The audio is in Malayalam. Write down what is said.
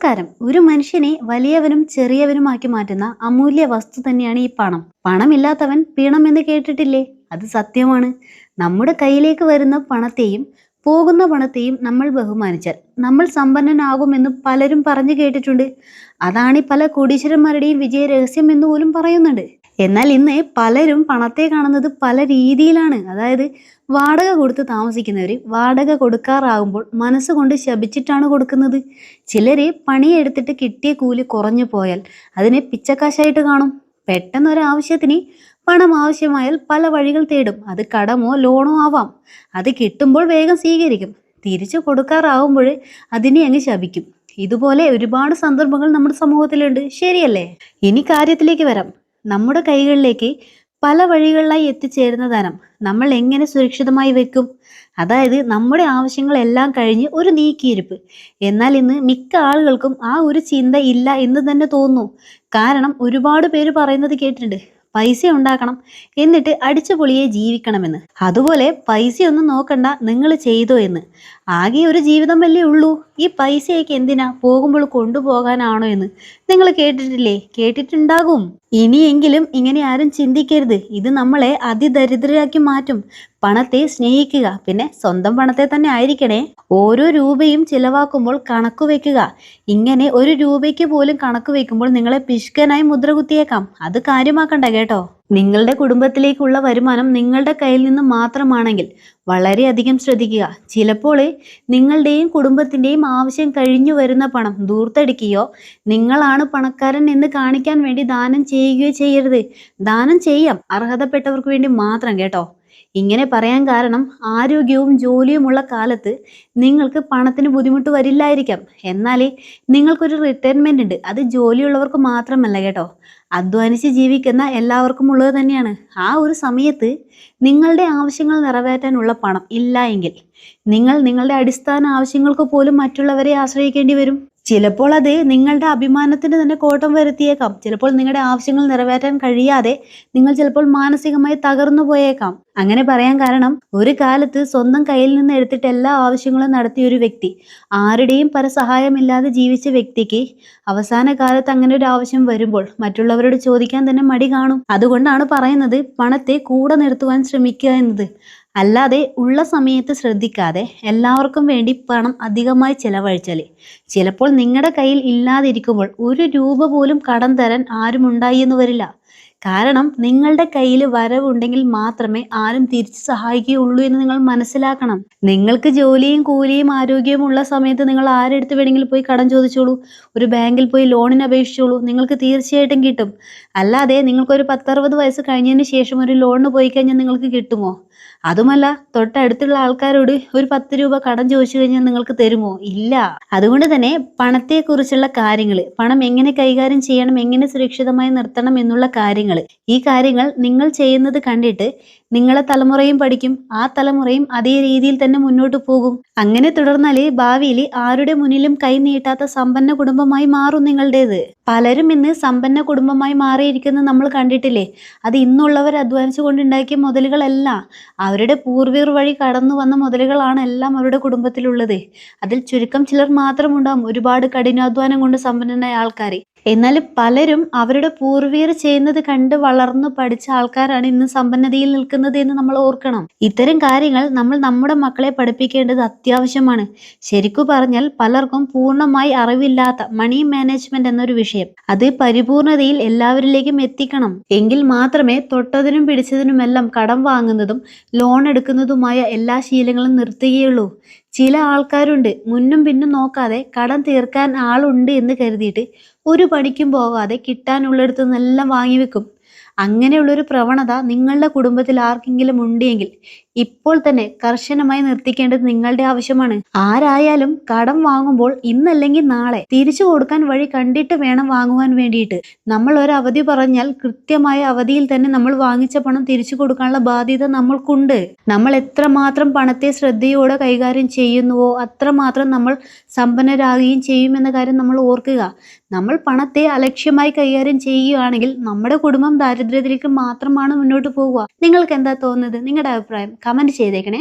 നമസ്കാരം. ഒരു മനുഷ്യനെ വലിയവനും ചെറിയവനുമാക്കി മാറ്റുന്ന അമൂല്യ വസ്തു തന്നെയാണ് ഈ പണം. പണമില്ലാത്തവൻ പീണം എന്ന് കേട്ടിട്ടില്ലേ? അത് സത്യമാണ്. നമ്മുടെ കയ്യിലേക്ക് വരുന്ന പണത്തെയും പോകുന്ന പണത്തെയും നമ്മൾ ബഹുമാനിച്ചാൽ നമ്മൾ സമ്പന്നനാകുമെന്ന് പലരും പറഞ്ഞു കേട്ടിട്ടുണ്ട്. അതാണ് പല കോടീശ്വരന്മാരുടെയും വിജയ രഹസ്യം എന്ന് പോലും പറയുന്നുണ്ട്. എന്നാൽ ഇന്ന് പലരും പണത്തെ കാണുന്നത് പല രീതിയിലാണ്. അതായത് വാടക കൊടുത്ത് താമസിക്കുന്നവർ വാടക കൊടുക്കാറാകുമ്പോൾ മനസ്സുകൊണ്ട് ശപിച്ചിട്ടാണ് കൊടുക്കുന്നത്. ചിലർ പണിയെടുത്തിട്ട് കിട്ടിയ കൂലി കുറഞ്ഞു പോയാൽ അതിനെ പിച്ചക്കാശായിട്ട് കാണും. പെട്ടെന്ന് ഒരു ആവശ്യത്തിന് പണം ആവശ്യമായാൽ പല വഴികൾ തേടും. അത് കടമോ ലോണോ ആവാം. അത് കിട്ടുമ്പോൾ വേഗം സ്വീകരിക്കും. തിരിച്ചു കൊടുക്കാറാവുമ്പോൾ അതിനെ അങ്ങ് ശപിക്കും. ഇതുപോലെ ഒരുപാട് സന്ദർഭങ്ങൾ നമ്മുടെ സമൂഹത്തിലുണ്ട്. ശരിയല്ലേ? ഇനി കാര്യത്തിലേക്ക് വരാം. നമ്മുടെ കൈകളിലേക്ക് പല വഴികളിലായി എത്തിച്ചേരുന്ന ധനം നമ്മൾ എങ്ങനെ സുരക്ഷിതമായി വെക്കും? അതായത് നമ്മുടെ ആവശ്യങ്ങളെല്ലാം കഴിഞ്ഞ് ഒരു നീക്കിയിരിപ്പ്. എന്നാൽ ഇന്ന് മിക്ക ആളുകൾക്കും ആ ഒരു ചിന്ത ഇല്ല എന്ന് തന്നെ തോന്നുന്നു. കാരണം ഒരുപാട് പേര് പറയുന്നത് കേട്ടിട്ടുണ്ട് പൈസ ഉണ്ടാക്കണം എന്നിട്ട് അടിച്ചുപൊളിയെ ജീവിക്കണമെന്ന്. അതുപോലെ പൈസയൊന്നും നോക്കണ്ട നിങ്ങൾ ചെയ്തോ എന്ന്. ആകെ ഒരു ജീവിതം വല്ലേ ഉള്ളൂ? ഈ പൈസയൊക്കെ എന്തിനാ പോകുമ്പോൾ കൊണ്ടുപോകാനാണോ എന്ന്? നിങ്ങൾ കേട്ടിട്ടില്ലേ? കേട്ടിട്ടുണ്ടാകും. ഇനിയെങ്കിലും ഇങ്ങനെ ആരും ചിന്തിക്കരുത്. ഇത് നമ്മളെ അതിദരിദ്രരാക്കി മാറ്റും. പണത്തെ സ്നേഹിക്കുക. പിന്നെ സ്വന്തം പണത്തെ തന്നെ ആയിരിക്കണേ. ഓരോ രൂപയും ചിലവാക്കുമ്പോൾ കണക്ക് വെക്കുക. ഇങ്ങനെ ഒരു രൂപയ്ക്ക് പോലും കണക്ക് വെക്കുമ്പോൾ നിങ്ങളെ പിഷ്കനായി മുദ്ര കുത്തിയേക്കാം അത് കാര്യമാക്കണ്ട കേട്ടോ. നിങ്ങളുടെ കുടുംബത്തിലേക്കുള്ള വരുമാനം നിങ്ങളുടെ കയ്യിൽ നിന്ന് മാത്രമാണെങ്കിൽ വളരെയധികം ശ്രദ്ധിക്കുക. ചിലപ്പോൾ നിങ്ങളുടെയും കുടുംബത്തിന്റെയും ആവശ്യം കഴിഞ്ഞു വരുന്ന പണം ദൂർത്തടിക്കുകയോ നിങ്ങളാണ് പണക്കാരൻ എന്ന് കാണിക്കാൻ വേണ്ടി ദാനം ചെയ്യുകയോ ചെയ്യരുത്. ദാനം ചെയ്യാം. അർഹതപ്പെട്ടവർക്ക് വേണ്ടി മാത്രം കേട്ടോ. ഇങ്ങനെ പറയാൻ കാരണം ആരോഗ്യവും ജോലിയുമുള്ള കാലത്ത് നിങ്ങൾക്ക് പണത്തിന് ബുദ്ധിമുട്ട് വരില്ലായിരിക്കാം. എന്നാൽ നിങ്ങൾക്കൊരു റിട്ടയർമെന്റ് ഉണ്ട്. അത് ജോലിയുള്ളവർക്ക് മാത്രമല്ല കേട്ടോ. അധ്വാനിച്ച് ജീവിക്കുന്ന എല്ലാവർക്കും ഉള്ളത് തന്നെയാണ്. ആ ഒരു സമയത്ത് നിങ്ങളുടെ ആവശ്യങ്ങൾ നിറവേറ്റാനുള്ള പണം ഇല്ല എങ്കിൽ നിങ്ങൾ നിങ്ങളുടെ അടിസ്ഥാന ആവശ്യങ്ങൾക്ക് പോലും മറ്റുള്ളവരെ ആശ്രയിക്കേണ്ടി വരും. ചിലപ്പോൾ അത് നിങ്ങളുടെ അഭിമാനത്തിന് തന്നെ കോട്ടം വരുത്തിയേക്കാം. ചിലപ്പോൾ നിങ്ങളുടെ ആവശ്യങ്ങൾ നിറവേറ്റാൻ കഴിയാതെ നിങ്ങൾ ചിലപ്പോൾ മാനസികമായി തകർന്നു പോയേക്കാം. അങ്ങനെ പറയാൻ കാരണം ഒരു കാലത്ത് സ്വന്തം കയ്യിൽ നിന്ന് എടുത്തിട്ട് എല്ലാ ആവശ്യങ്ങളും നടത്തിയ ഒരു വ്യക്തി ആരുടെയും പരസഹായമില്ലാതെ ജീവിച്ച വ്യക്തിക്ക് അവസാന കാലത്ത് അങ്ങനെ ഒരു ആവശ്യം വരുമ്പോൾ മറ്റുള്ളവരോട് ചോദിക്കാൻ തന്നെ മടി കാണും. അതുകൊണ്ടാണ് പറയുന്നത് പണത്തെ കൂടെ നിർത്തുവാൻ ശ്രമിക്കുക എന്നത്. അല്ലാതെ ഉള്ള സമയത്ത് ശ്രദ്ധിക്കാതെ എല്ലാവർക്കും വേണ്ടി പണം അധികമായി ചെലവഴിച്ചാൽ ചിലപ്പോൾ നിങ്ങളുടെ കയ്യിൽ ഇല്ലാതിരിക്കുമ്പോൾ ഒരു രൂപ പോലും കടം തരാൻ ആരും ഉണ്ടായി എന്ന് വരില്ല. കാരണം നിങ്ങളുടെ കയ്യിൽ വരവുണ്ടെങ്കിൽ മാത്രമേ ആരും തിരിച്ച് സഹായിക്കുകയുള്ളൂ എന്ന് നിങ്ങൾ മനസ്സിലാക്കണം. നിങ്ങൾക്ക് ജോലിയും കൂലിയും ആരോഗ്യവും ഉള്ള സമയത്ത് നിങ്ങൾ ആരെടുത്ത് വേണമെങ്കിലും പോയി കടം ചോദിച്ചോളൂ. ഒരു ബാങ്കിൽ പോയി ലോണിന് അപേക്ഷിച്ചോളൂ. നിങ്ങൾക്ക് തീർച്ചയായിട്ടും കിട്ടും. അല്ലാതെ നിങ്ങൾക്കൊരു പത്തറുപത് വയസ്സ് കഴിഞ്ഞതിന് ശേഷം ഒരു ലോണിന് പോയി കഴിഞ്ഞാൽ നിങ്ങൾക്ക് കിട്ടുമോ? അതുമല്ല തൊട്ടടുത്തുള്ള ആൾക്കാരോട് ഒരു പത്ത് രൂപ കടം ചോദിച്ചു കഴിഞ്ഞാൽ നിങ്ങൾക്ക് തരുമോ? ഇല്ല. അതുകൊണ്ട് തന്നെ പണത്തെക്കുറിച്ചുള്ള കാര്യങ്ങൾ പണം എങ്ങനെ കൈകാര്യം ചെയ്യണം എങ്ങനെ സുരക്ഷിതമായി നിർത്തണം എന്നുള്ള കാര്യങ്ങൾ ഈ കാര്യങ്ങൾ നിങ്ങൾ ചെയ്യുന്നത് കണ്ടിട്ട് നിങ്ങളെ തലമുറയും പഠിക്കും. ആ തലമുറയും അതേ രീതിയിൽ തന്നെ മുന്നോട്ട് പോകും. അങ്ങനെ തുടർന്നാൽ ഭാവിയിൽ ആരുടെ മുന്നിലും കൈ നീട്ടാത്ത സമ്പന്ന കുടുംബമായി മാറും നിങ്ങളുടേത്. പലരും ഇന്ന് സമ്പന്ന കുടുംബമായി മാറിയിരിക്കുന്നത് നമ്മൾ കണ്ടിട്ടില്ലേ? അത് ഇന്നുള്ളവർ അധ്വാനിച്ചു കൊണ്ടുണ്ടാക്കിയ മുതലുകളല്ല. അവരുടെ പൂർവീർ വഴി കടന്നു വന്ന മുതലുകളാണ് എല്ലാം അവരുടെ കുടുംബത്തിലുള്ളത്. അതിൽ ചുരുക്കം ചിലർ മാത്രം ഉണ്ടാവും ഒരുപാട് കഠിനാധ്വാനം കൊണ്ട് സമ്പന്നനായ ആൾക്കാർ എന്നാൽ പലരും അവരുടെ പൂർവികർ ചെയ്യുന്നത് കണ്ട് വളർന്നു പഠിച്ച ആൾക്കാരാണ് ഇന്ന് സമ്പന്നതയിൽ നിൽക്കുന്നത് എന്ന് നമ്മൾ ഓർക്കണം. ഇത്തരം കാര്യങ്ങൾ നമ്മൾ നമ്മുടെ മക്കളെ പഠിപ്പിക്കേണ്ടത് അത്യാവശ്യമാണ്. ശരിക്കു പറഞ്ഞാൽ പലർക്കും പൂർണമായി അറിവില്ലാത്ത മണി മാനേജ്മെന്റ് എന്നൊരു വിഷയം. അത് പരിപൂർണതയിൽ എല്ലാവരിലേക്കും എത്തിക്കണം. എങ്കിൽ മാത്രമേ തൊട്ടതിനും പിടിച്ചതിനുമെല്ലാം കടം വാങ്ങുന്നതും ലോൺ എടുക്കുന്നതുമായ എല്ലാ ശീലങ്ങളും നിർത്തുകയുള്ളൂ. ചില ആൾക്കാരുണ്ട്. മുന്നും പിന്നും നോക്കാതെ കടം തീർക്കാൻ ആളുണ്ട് എന്ന് കരുതിയിട്ട് ഒരു പണിക്കും പോകാതെ കിട്ടാനുള്ളിടത്തു നിന്നെല്ലാം വാങ്ങി വെക്കും അങ്ങനെയുള്ളൊരു പ്രവണത നിങ്ങളുടെ കുടുംബത്തിൽ ആർക്കെങ്കിലും ഉണ്ടെങ്കിൽ ഇപ്പോൾ തന്നെ കർശനമായി നിർത്തിക്കേണ്ടത് നിങ്ങളുടെ ആവശ്യമാണ്. ആരായാലും കടം വാങ്ങുമ്പോൾ ഇന്നല്ലെങ്കിൽ നാളെ തിരിച്ചു കൊടുക്കാൻ വഴി കണ്ടിട്ട് വേണം വാങ്ങുവാൻ വേണ്ടിയിട്ട്. നമ്മൾ ഒരു അവധി പറഞ്ഞാൽ കൃത്യമായ അവധിയിൽ തന്നെ നമ്മൾ വാങ്ങിച്ച പണം തിരിച്ചു കൊടുക്കാനുള്ള ബാധ്യത നമ്മൾക്കുണ്ട്. നമ്മൾ എത്രമാത്രം പണത്തെ ശ്രദ്ധയോടെ കൈകാര്യം ചെയ്യുന്നുവോ അത്രമാത്രം നമ്മൾ സമ്പന്നരാകുകയും ചെയ്യുമെന്ന കാര്യം നമ്മൾ ഓർക്കുക. നമ്മൾ പണത്തെ അലക്ഷ്യമായി കൈകാര്യം ചെയ്യുകയാണെങ്കിൽ നമ്മുടെ കുടുംബം ദാരിദ്ര്യത്തിലേക്ക് മാത്രമാണ് മുന്നോട്ട് പോവുക നിങ്ങൾക്ക് എന്താ തോന്നുന്നത്? നിങ്ങളുടെ അഭിപ്രായം? കമന്റ് ചെയ്തേക്കണേ.